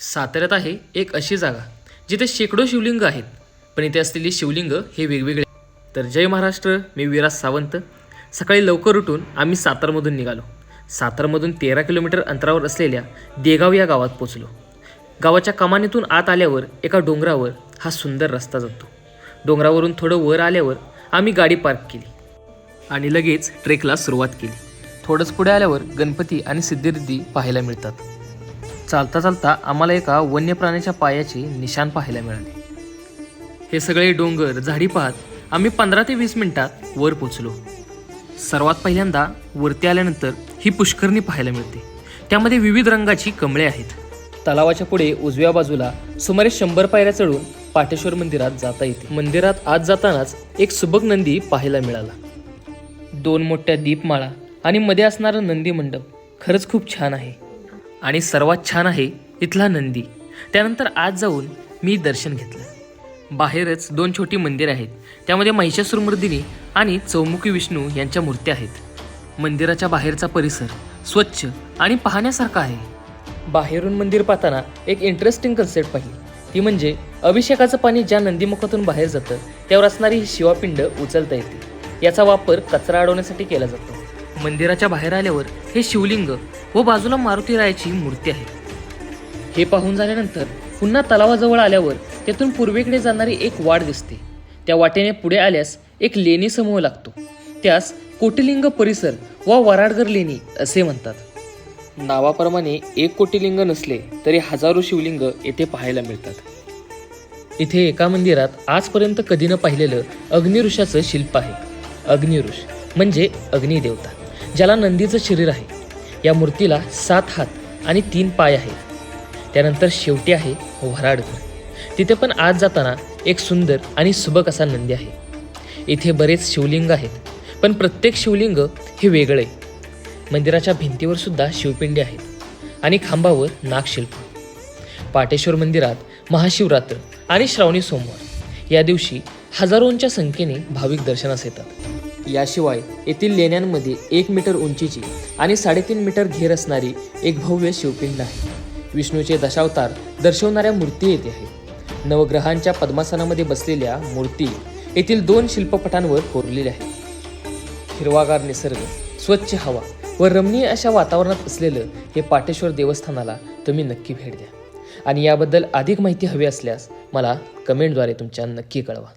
साताऱ्यात आहे एक अशी जागा जिथे शेकडो शिवलिंग आहेत पण इथे असलेली शिवलिंग हे वेगवेगळे. तर जय महाराष्ट्र मी विराज सावंत. सकाळी लवकर उठून आम्ही सातारमधून निघालो. सातारमधून तेरा किलोमीटर अंतरावर असलेल्या देगाव या गावात पोचलो गावाच्या कमानीतून आत आल्यावर एका डोंगरावर हा सुंदर रस्ता जातो. डोंगरावरून थोडं वर आल्यावर आम्ही गाडी पार्क केली आणि लगेच ट्रेकला सुरुवात केली. थोडंच पुढे आल्यावर गणपती आणि सिद्धिरिद्धी पाहायला मिळतात. चालता चालता आम्हाला एका वन्य प्राण्याच्या पायाची निशाण पाहायला मिळाले. हे सगळे डोंगर झाडी पाहत आम्ही पंधरा ते वीस मिनिटात वर पोचलो. सर्वात पहिल्यांदा वरती आल्यानंतर ही पुष्करणी पाहायला मिळते. त्यामध्ये विविध रंगाची कमळे आहेत. तलावाच्या पुढे उजव्या बाजूला सुमारे शंभर पायऱ्या चढून पाटेश्वर मंदिरात जाता येते. मंदिरात आत जातानाच एक सुबक नंदी पाहायला मिळाला. दोन मोठ्या दीपमाळा आणि मध्ये असणारा नंदी मंडप खरंच खूप छान आहे. आणि सर्वात छान आहे इथला नंदी. त्यानंतर आज जाऊन मी दर्शन घेतलं. बाहेरच दोन छोटी मंदिरं आहेत. त्यामध्ये महिषासुरमर्दिनी आणि चौमुखी विष्णू यांच्या मूर्त्या आहेत. मंदिराच्या बाहेरचा परिसर स्वच्छ आणि पाहण्यासारखा आहे. बाहेरून मंदिर पाहताना एक इंटरेस्टिंग कन्सेप्ट पाहिली. ती म्हणजे अभिषेकाचं पाणी ज्या नंदीमुखातून बाहेर जातं त्यावर असणारी ही शिवापिंड उचलता येते. याचा वापर कचरा अडवण्यासाठी केला जातो. मंदिराच्या बाहेर आल्यावर हे शिवलिंग व बाजूला मारुती रायाची मूर्ती आहे. हे पाहून झाल्यानंतर पुन्हा तलावाजवळ आल्यावर त्यातून पूर्वेकडे जाणारी एक वाट दिसते. त्या वाटेने पुढे आल्यास एक लेणी समूह लागतो. त्यास कोटिलिंग परिसर वा वराडगर लेणी असे म्हणतात. नावाप्रमाणे एक कोटिलिंग नसले तरी हजारो शिवलिंग येथे पाहायला मिळतात. इथे एका मंदिरात आजपर्यंत कधी न पाहिलेलं अग्निऋषाचं शिल्प आहे. अग्निऋष म्हणजे अग्निदेवता. ज्याला नंदीचं शरीर आहे. या मूर्तीला सात हात आणि तीन पाय आहेत. त्यानंतर शेवटी आहे वराडघर. तिथे पण आज जाताना एक सुंदर आणि सुबक असा नंदी आहे. इथे बरेच शिवलिंग आहेत पण प्रत्येक शिवलिंग हे वेगळे. मंदिराच्या भिंतीवर सुद्धा शिवपिंडी आहेत आणि खांबावर नागशिल्प. पाटेश्वर मंदिरात महाशिवरात्र आणि श्रावणी सोमवार या दिवशी हजारोंच्या संख्येने भाविक दर्शनास येतात. याशिवाय येथील लेण्यांमध्ये एक मीटर उंचीची आणि साडेतीन मीटर घेर असणारी एक भव्य शिवपिंड आहे. विष्णूचे दशावतार दर्शवणाऱ्या मूर्ती येथे आहेत नवग्रहांच्या पद्मासनामध्ये बसलेल्या मूर्ती येथील दोन शिल्पपटांवर कोरलेल्या आहेत. हिरवागार निसर्ग स्वच्छ हवा व रमणीय अशा वातावरणात असलेलं हे पाटेश्वर देवस्थानाला तुम्ही नक्की भेट द्या. आणि याबद्दल अधिक माहिती हवी असल्यास मला कमेंटद्वारे तुमच्या नक्की कळवा.